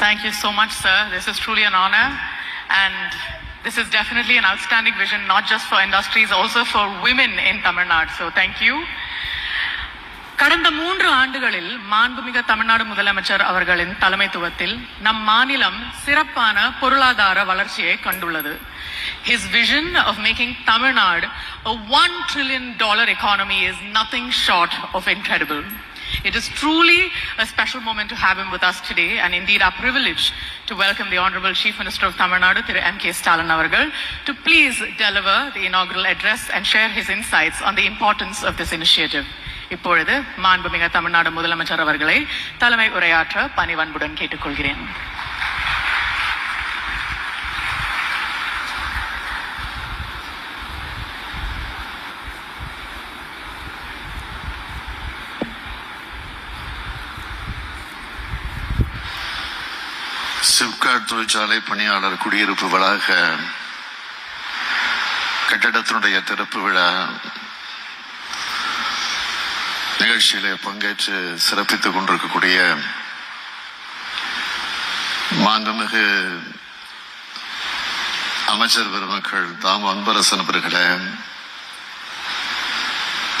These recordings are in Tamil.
Thank you so much, sir. This is truly an honor. And this is definitely an outstanding vision, not just for industries, also for women in Tamil Nadu. So thank you. கடந்த மூன்று ஆண்டுகளில் மாண்புமிகு தமிழ்நாடு முதலமைச்சர் அவர்களின் தலைமைத்துவத்தில் நம் மாநிலம் சிறப்பான பொருளாதார வளர்ச்சியை கண்டுள்ளது His vision of making Tamil Nadu a one trillion dollar economy is nothing short of incredible. It is truly a special moment to have him with us today and indeed our privilege to welcome the Honorable Chief Minister of Tamil Nadu, Thiru M.K. Stalin Avargal, to please deliver the inaugural address and share his insights on the importance of this initiative. இப்பொழுது மாண்புமிகு தமிழ்நாடு முதலமைச்சர் அவர்களை தலைமை உரையாற்ற பணிவன்புடன் கேட்டுக்கொள்கிறேன் சிப்காட் தொழிற்சாலை பணியாளர் குடியிருப்பு வளாக கட்டடத்தினுடைய திறப்பு விழா நிகழ்ச்சியில பங்கேற்று சிறப்பித்துக் கொண்டிருக்கக்கூடிய மாண்புமிகு அமைச்சர் பெருமக்கள் தாம் அன்பரசன் அவர்களே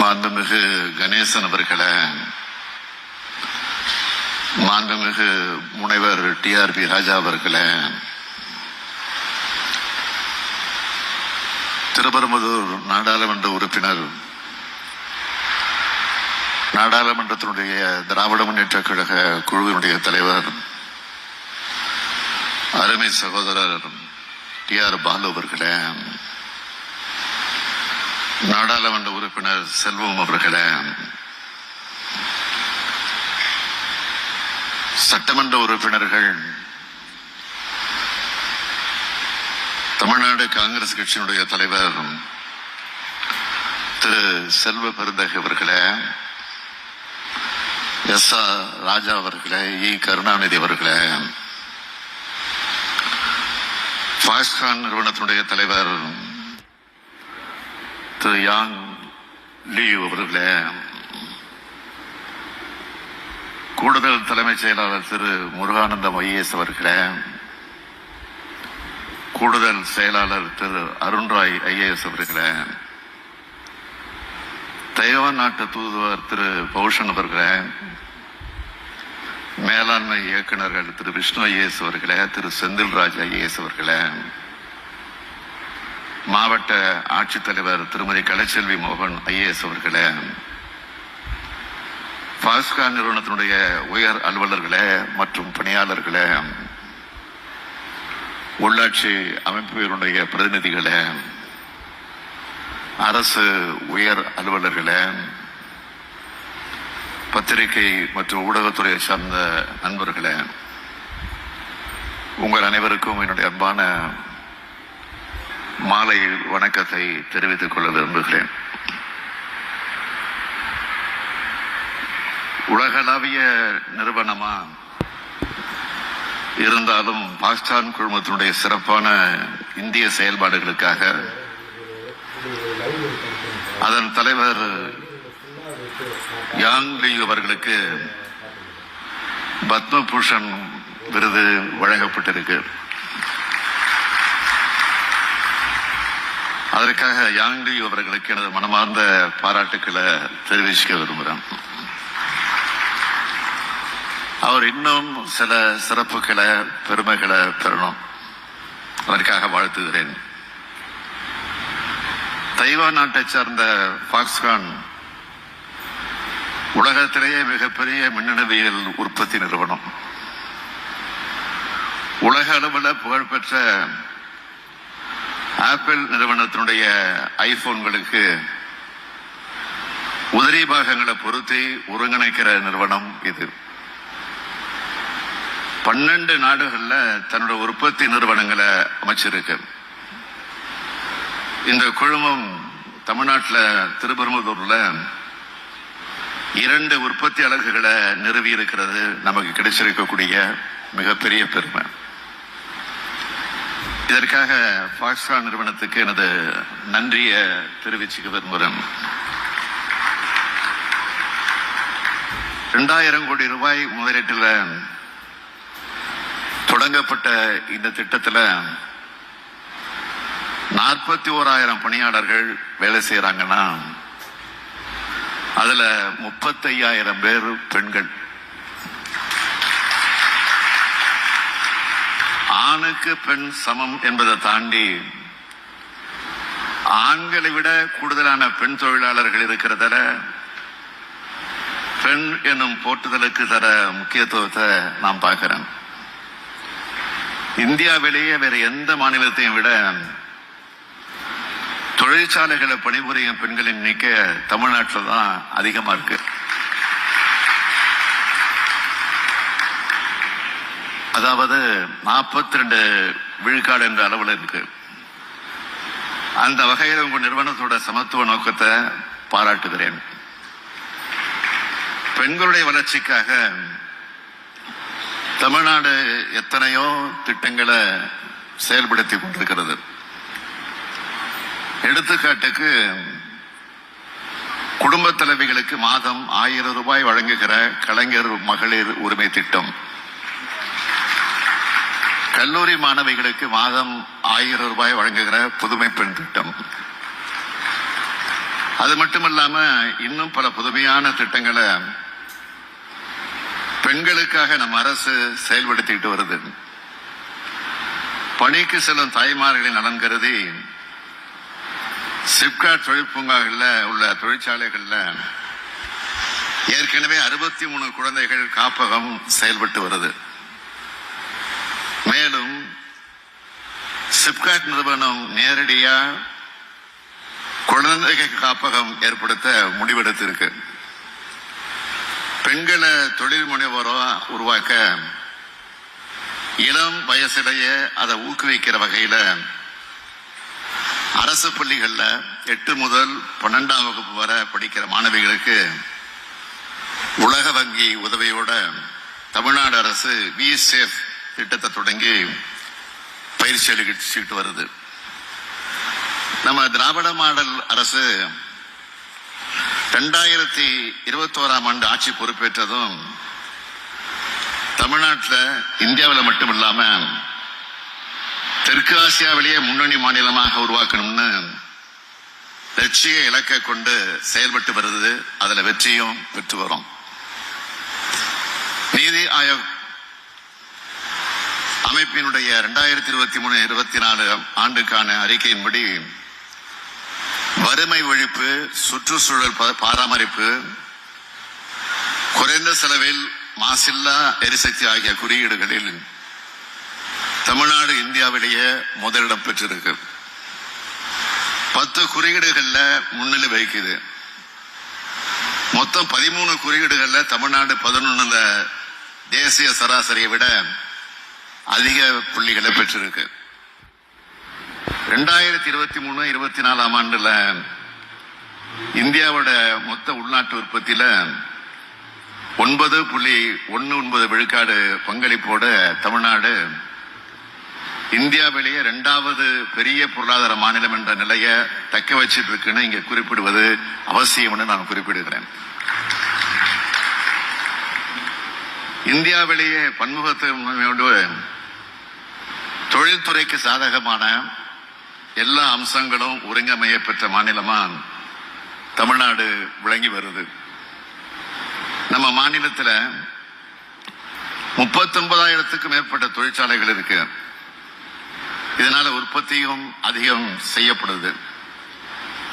மாண்புமிகு கணேசன் அவர்களே மாண்புமிகு முனைவர் டிஆர்பி ராஜா அவர்களே திருப்பரம்பதூர் நாடாளுமன்ற உறுப்பினர் நாடாளுமன்றத்தினுடைய திராவிட முன்னேற்ற கழக குழுவினுடைய தலைவர் அருமை சகோதரர் டி ஆர் பாலு அவர்களே நாடாளுமன்ற உறுப்பினர் செல்வம் அவர்களே சட்டமன்ற உறுப்பினர்கள் தமிழ்நாடு காங்கிரஸ் கட்சியினுடைய தலைவர் திரு செல்வ பெருந்தகை அவர்களே எஸ் ஆர் ராஜா அவர்களே இ கருணாநிதி அவர்களே ஃபாஸ்கான் நிறுவனத்தினுடைய தலைவர் திரு யாங் லீவ் அவர்களே கூடுதல் தலைமைச் செயலாளர் திரு முருகானந்தம் ஐஏஎஸ் அவர்களே கூடுதல் செயலாளர் திரு அருண்ராய் ஐஏஎஸ் அவர்களே தைவான் நாட்டு தூதுவர் திரு பௌஷன் அவர்களே மேலாண்மை இயக்குநர்கள் திரு விஷ்ணு ஐஏஎஸ் அவர்களே திரு செந்தில்ராஜ் ஐஏஎஸ் அவர்களே மாவட்ட ஆட்சித்தலைவர் திருமதி கலைச்செல்வி மோகன் ஐஏஎஸ் அவர்களே பாஸ்கா நிறுவனத்தினுடைய உயர் அலுவலர்களே மற்றும் பணியாளர்களே உள்ளாட்சி அமைப்புகளுடைய பிரதிநிதிகளே அரசு உயர் அலுவலர்களே பத்திரிகை மற்றும் ஊடகத்துறையை சார்ந்த நண்பர்களே உங்கள் அனைவருக்கும் என்னுடைய அன்பான மாலை வணக்கத்தை தெரிவித்துக் கொள்ள விரும்புகிறேன். உலகளாவிய நிறுவனமா? இருந்தாலும் பாகிஸ்தான் குழுமத்தினுடைய சிறப்பான இந்திய செயல்பாடுகளுக்காக அதன் தலைவர் யாங் லீ அவர்களுக்கு பத்மபூஷன் விருது வழங்கப்பட்டிருக்கு. அதற்காக யாங் லீ அவர்களுக்கு எனது மனமார்ந்த பாராட்டுக்களை தெரிவிச்சுக்க விரும்புகிறேன். அவர் இன்னும் சில சிறப்புகளை பெருமைகளை பெறணும். அதற்காக வாழ்த்துகிறேன். தைவான் நாட்டை சார்ந்த பாக்ஸ்கான் உலகத்திலேயே மிகப்பெரிய மின்னணுவியல் உற்பத்தி நிறுவனம். உலக அளவில் புகழ்பெற்ற ஆப்பிள் நிறுவனத்தினுடைய ஐபோன்களுக்கு உதிரி பாகங்களை பொருத்தி ஒருங்கிணைக்கிற நிறுவனம் இது. பன்னெண்டு நாடுகளில் தன்னோட உற்பத்தி நிறுவனங்களை அமைச்சிருக்கு. இந்த குழுமம் தமிழ்நாட்டில் திருப்பெரும்புதூர்ல இரண்டு உற்பத்தி அலகுகளை நிறுவி இருக்கிறது நமக்கு கிடைச்சிருக்கக்கூடிய மிகப்பெரிய பெருமை. இதற்காக பாக்ஸ்கான் நிறுவனத்துக்கு எனது நன்றியை தெரிவிச்சுக்க விரும்புகிறேன். ரெண்டாயிரம் கோடி ரூபாய் முதலீட்டில் தொடங்கப்பட்ட இந்த திட்டத்தில் நாற்பத்தி ஓராயிரம் பணியாளர்கள் வேலை செய்யறாங்கன்னா அதுல முப்பத்தையாயிரம் பேர் பெண்கள். ஆணுக்கு பெண் சமம் என்பதை தாண்டி ஆண்களை விட கூடுதலான பெண் தொழிலாளர்கள் இருக்கிறதால பெண் என்னும் போட்டுதலுக்கு தர முக்கியத்துவத்தை நான் பார்க்கிறேன். இந்தியாவிலேயே வேற எந்த மாநிலத்தையும் விட தொழிற்சாலைகளை பணிபுரியும் பெண்களின் எண்ணிக்கை தமிழ்நாட்டில் தான் அதிகமா இருக்கு. அதாவது நாற்பத்தி ரெண்டு விழுக்காடு என்ற அளவில் இருக்கு. அந்த வகையில் உங்க நிறுவனத்தோட சமத்துவ நோக்கத்தை பாராட்டுகிறேன். பெண்களுடைய வளர்ச்சிக்காக தமிழ்நாடு எத்தனையோ திட்டங்களை செயல்படுத்தி கொண்டிருக்கிறது. எடுத்துக்காட்டுக்கு குடும்ப தலைவிகளுக்கு மாதம் ஆயிரம் ரூபாய் வழங்குகிற கலைஞர் மகளிர் உரிமை திட்டம். கல்லூரி மாணவிகளுக்கு மாதம் ஆயிரம் ரூபாய் வழங்குகிற புதுமை பெண் திட்டம். அது மட்டுமல்லாம இன்னும் பல புதுமையான திட்டங்களை பெண்களுக்காக நம்ம அரசு செயல்படுத்திட்டு வருது. பணிக்கு செல்லும் தாய்மார்களின் நலன் கருதி சிப்காட் தொழிற்பூங்காகள்ல உள்ள தொழிற்சாலைகளில் ஏற்கனவே அறுபத்தி மூணு குழந்தைகள் காப்பகம் செயல்பட்டு வருது. மேலும் சிப்காட் நிறுவனம் நேரடியாக குழந்தைகள் காப்பகம் ஏற்படுத்த முடிவெடுத்திருக்கு. பெண்களை தொழில் முனைவோரா உருவாக்க இளம் வயசிலேயே அதை ஊக்குவிக்கிற வகையில் அரசு பள்ளிகளில் எட்டு முதல் பன்னெண்டாம் வகுப்பு வரை படிக்கிற மாணவிகளுக்கு உலக வங்கி உதவியோட தமிழ்நாடு அரசு வி சேஃப் திட்டத்தை தொடங்கி பயிற்சி அளிச்சுட்டு வருது. நம்ம திராவிட மாடல் அரசு ரெண்டாயிரத்தி இருபத்தோராம் ஆண்டு ஆட்சி பொறுப்பேற்றதும் தமிழ்நாட்டில் இந்தியாவில் மட்டும் இல்லாம தெற்கு ஆசியாவிலேயே முன்னணி மாநிலமாக உருவாக்கணும்னு லட்சிய இலக்கை கொண்டு செயல்பட்டு வருது. அதுல வெற்றியும் பெற்று வரும். நீதி ஆயோக் அமைப்பினுடைய இரண்டாயிரத்தி இருபத்தி மூணு இருபத்தி நாலு ஆண்டுக்கான அறிக்கையின்படி வறுமை ஒழிப்பு சுற்றுச்சூழல் பராமரிப்பு குறைந்த செலவில் மாசில்லா எரிசக்தி ஆகிய குறியீடுகளில் தமிழ்நாடு இந்தியாவிலேயே முதலிடம் பெற்றிருக்கு. பத்து குறியீடுகள்ல முன்னிலை வகிக்குது. மொத்தம் பதிமூணு குறியீடுகள்ல தமிழ்நாடு பதினொன்னுல தேசிய சராசரியை விட அதிக புள்ளிகளை பெற்றிருக்கு. ரெண்டாயிரத்தி இருபத்தி மூணு இருபத்தி நாலாம் ஆண்டுல இந்தியாவோட மொத்த உள்நாட்டு உற்பத்தியில ஒன்பது புள்ளி ஒன்னு ஒன்பது விழுக்காடு பங்களிப்போட தமிழ்நாடு இந்தியாவிலேயே இரண்டாவது பெரிய பொருளாதார மாநிலம் என்ற நிலையை தக்க வச்சிட்டு இருக்குன்னு இங்க குறிப்பிடுவது அவசியம்னு நான் குறிப்பிடுகிறேன். இந்தியாவிலேயே பன்முகத்தன்மையோடு தொழில்துறைக்கு சாதகமான எல்லா அம்சங்களும் ஒருங்கமைய பெற்ற மாநிலமா தமிழ்நாடு விளங்கி வருது. நம்ம மாநிலத்தில் முப்பத்தொன்பதாயிரத்துக்கும் மேற்பட்ட தொழிற்சாலைகள் இருக்கு. இதனால உற்பத்தியும் அதிகம் செய்யப்படுது.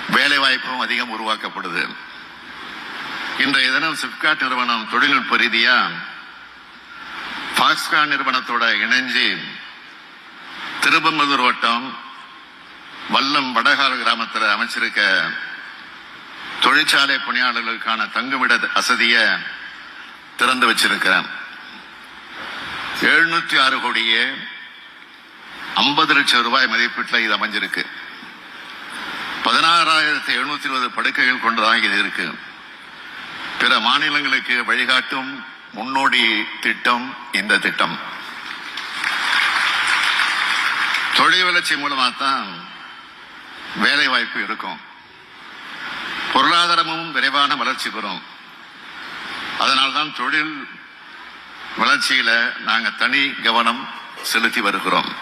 வேலை வாய்ப்பும் அதிகம் உருவாக்கப்படுது. இன்றைய தினம் சிப்காட் நிறுவனம் தொழில்நுட்ப ரீதியா பாக்ஸ்கான் நிறுவனத்தோட இணைஞ்சு திருப்பமதூர் வட்டம் வல்லம் வடகால் கிராமத்தில் அமைச்சிருக்க தொழிற்சாலை பணியாளர்களுக்கான தங்குமிட வசதிய திறந்து வச்சிருக்கிறேன். எழுநூத்தி ஆறு கோடியே ஐம்பது லட்சம் ரூபாய் மதிப்பீட்டில் இது அமைஞ்சிருக்கு. பதினாறாயிரத்தி எழுநூத்தி இருபது படுக்கைகள் கொண்டதாக இது இருக்கு. பிற மாநிலங்களுக்கு வழிகாட்டும் முன்னோடி திட்டம் இந்த திட்டம். தொழில் வளர்ச்சி மூலமாக தான் வேலை வாய்ப்பு இருக்கும். பொருளாதாரமும் விரைவான வளர்ச்சி பெறும். அதனால்தான் தொழில் வளர்ச்சியில நாங்கள் தனி கவனம் செலுத்தி வருகிறோம்.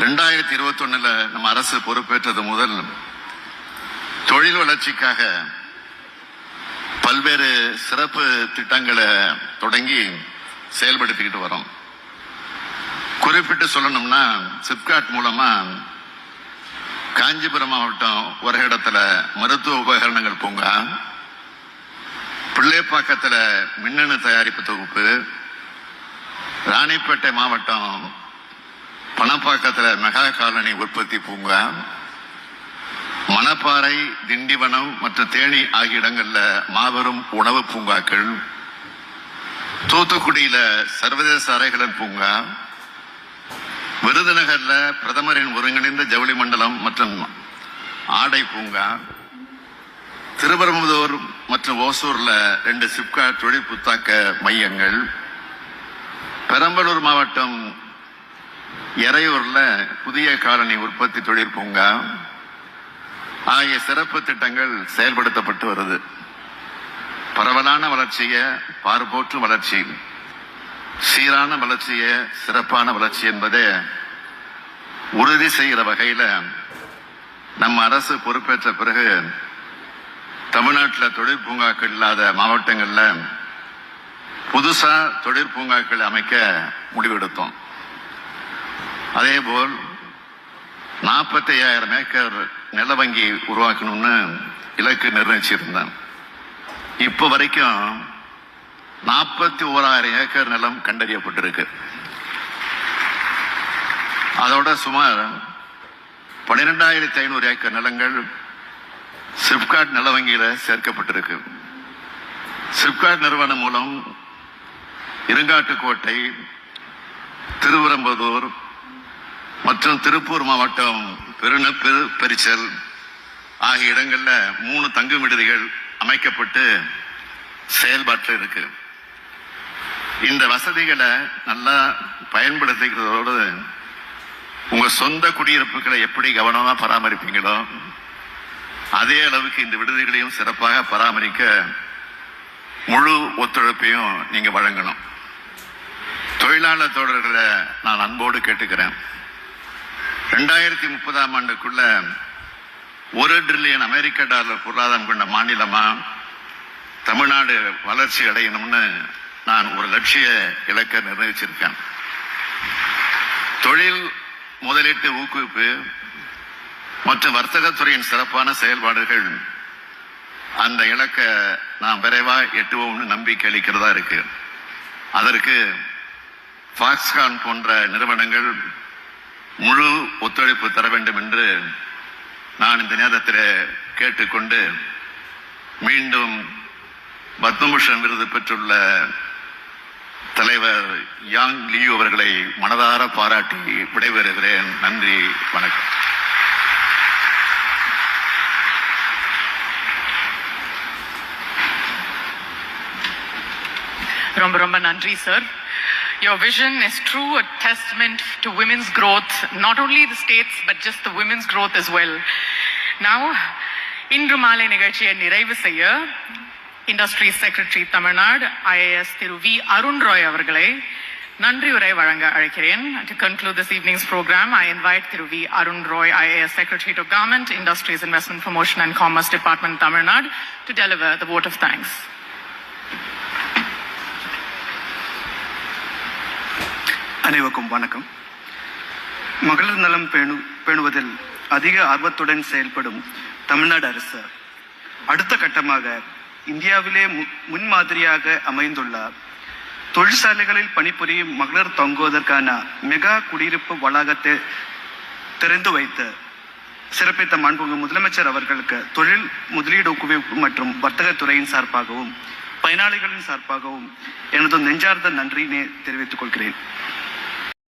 ரெண்டாயிரத்தி இருபத்தி ஒண்ணுல நம்ம அரசு பொறுப்பேற்றது முதல் தொழில் வளர்ச்சிக்காக பல்வேறு சிறப்பு திட்டங்களை தொடங்கி செயல்படுத்திக்கிட்டு வரோம். குறிப்பிட்டு சொல்லணும்னா சிப்காட் மூலமா காஞ்சிபுரம் மாவட்டம் ஒரு இடத்துல மருத்துவ உபகரணங்கள் பூங்கா. பிள்ளைப்பாக்கத்தில் மின்னணு தயாரிப்பு தொகுப்பு. ராணிப்பேட்டை மாவட்டம் பணப்பாக்கத்தில் மெகா காலனி உற்பத்தி பூங்கா. மணப்பாறை திண்டிவனம் மற்றும் தேனி ஆகிய இடங்களில் மாபெரும் உணவு பூங்காக்கள். தூத்துக்குடியில் சர்வதேச அறைகளன் பூங்கா. விருதுநகர்ல பிரதமரின் ஒருங்கிணைந்த ஜவுளி மண்டலம் மற்றும் ஆடை பூங்கா திருபெரும்புதூர் மற்றும் ஓசூர்ல ரெண்டு சிப்கா தொழில் புத்தாக்க மையங்கள் பெரம்பலூர் மாவட்டம் எறையூர்ல புதிய காலனி உற்பத்தி தொழில் பூங்கா ஆகிய சிறப்பு திட்டங்கள் செயல்படுத்தப்பட்டு வருது. பரவலான வளர்ச்சியை பார்போற்று வளர்ச்சி. சீரான வளர்ச்சிய சிறப்பான வளர்ச்சி என்பதை உறுதி செய்கிற வகையில நம்ம அரசு பொறுப்பேற்ற பிறகு தமிழ்நாட்டில் தொழிற்பூங்காக்கள் இல்லாத மாவட்டங்களில் புதுசாக தொழிற்பூங்காக்களை அமைக்க முடிவெடுத்தோம். அதேபோல் நாற்பத்தி ஐயாயிரம் ஏக்கர் நில வங்கி உருவாக்கணும்னு இலக்கு நிர்ணயிச்சிருந்தேன். இப்போ வரைக்கும் நாற்பத்தி ஓராயிரம் ஏக்கர் நிலம் கண்டறியப்பட்டிருக்கு. அதோட சுமார் பன்னிரெண்டாயிரத்தி ஐநூறு ஏக்கர் நிலங்கள் சிப்காட் நில வங்கியில் சேர்க்கப்பட்டிருக்கு. சிப்காட் நிறுவனம் மூலம் இருங்காட்டுக்கோட்டை திருவரம்பதூர் மற்றும் திருப்பூர் மாவட்டம் பெருந பெரு பெரிச்சல் ஆகிய இடங்களில் மூணு தங்கு விடுதிகள் அமைக்கப்பட்டு செயல்பாட்டில் இருக்குது இந்த வசதிகளை நல்லா பயன்படுத்திக்கிறதோடு உங்க சொந்த குடியிருப்புகளை எப்படி கவனமா பராமரிப்பீங்களோ அதே அளவுக்கு இந்த விடுதிகளையும் சிறப்பாக பராமரிக்க முழு ஒத்துழைப்பையும் நீங்க வழங்கணும். தொழிலாளர் தோழர்களை நான் அன்போடு கேட்டுக்கிறேன். ரெண்டாயிரத்தி முப்பதாம் ஆண்டுக்குள்ள ஒரு ட்ரில்லியன் அமெரிக்க டாலர் பொருளாதாரம் கொண்ட மாநிலமா தமிழ்நாடு வளர்ச்சி அடையணும்னு நான் ஒரு லட்சிய இலக்கை நிர்ணயிச்சிருக்கேன். தொழில் முதலீட்டு ஊக்குவிப்பு மற்றும் வர்த்தகத்துறையின் சிறப்பான செயல்பாடுகள் அந்த இலக்கை நாம் விரைவா எட்டுவோம்னு நம்பிக்கை அளிக்கிறதா இருக்கு. அதற்கு ஃபாக்ஸ்கான் போன்ற நிறுவனங்கள் முழு ஒத்துழைப்பு தர வேண்டும் என்று நான் இந்த நேரத்தில் கேட்டுக்கொண்டு மீண்டும் பத்மபூஷன் விருது பெற்றுள்ள தலைவர் யாங் லியூ அவர்களை மனதார பாராட்டி விடைபெறுகிறேன் நன்றி வணக்கம் ரொம்ப ரொம்ப நன்றி sir Your vision is true a testament to women's growth, not only the states, but just the women's growth as well. Now, இன்று மாலை நிகழ்ச்சியை நிறைவு செய்ய industry secretary Tamil Nadu IAS Thiru V Arun Roy அவர்களை நன்றி உரை வழங்க அழைக்கிறேன். To conclude this evenings program I invite Thiru V Arun Roy IAS secretary to government industries investment promotion and commerce department Tamil Nadu to deliver the vote of thanks அனைவருக்கும் வணக்கம். மகளிர் நலம் பேணு பேணுவதில் அதிக ஆர்வத்துடன் செயல்படும் தமிழ்நாடு அரசு அடுத்த கட்டமாக இந்தியாவிலே மு- முன்மாதிரியாக அமைந்துள்ள தொழிற்சாலைகளில் பணிபுரியும் மகளிர் தொங்குவதற்கான மெகா குடியிருப்பு வளாகத்தை திறந்து வைத்து சிறப்பித்த மாண்புமிகு முதலமைச்சர் அவர்களுக்கு தொழில் முதலீடு ஊக்குவிப்பு மற்றும் வர்த்தகத்துறையின் சார்பாகவும் பயனாளிகளின் சார்பாகவும் எனது நெஞ்சார்ந்த நன்றியினை தெரிவித்துக் கொள்கிறேன்.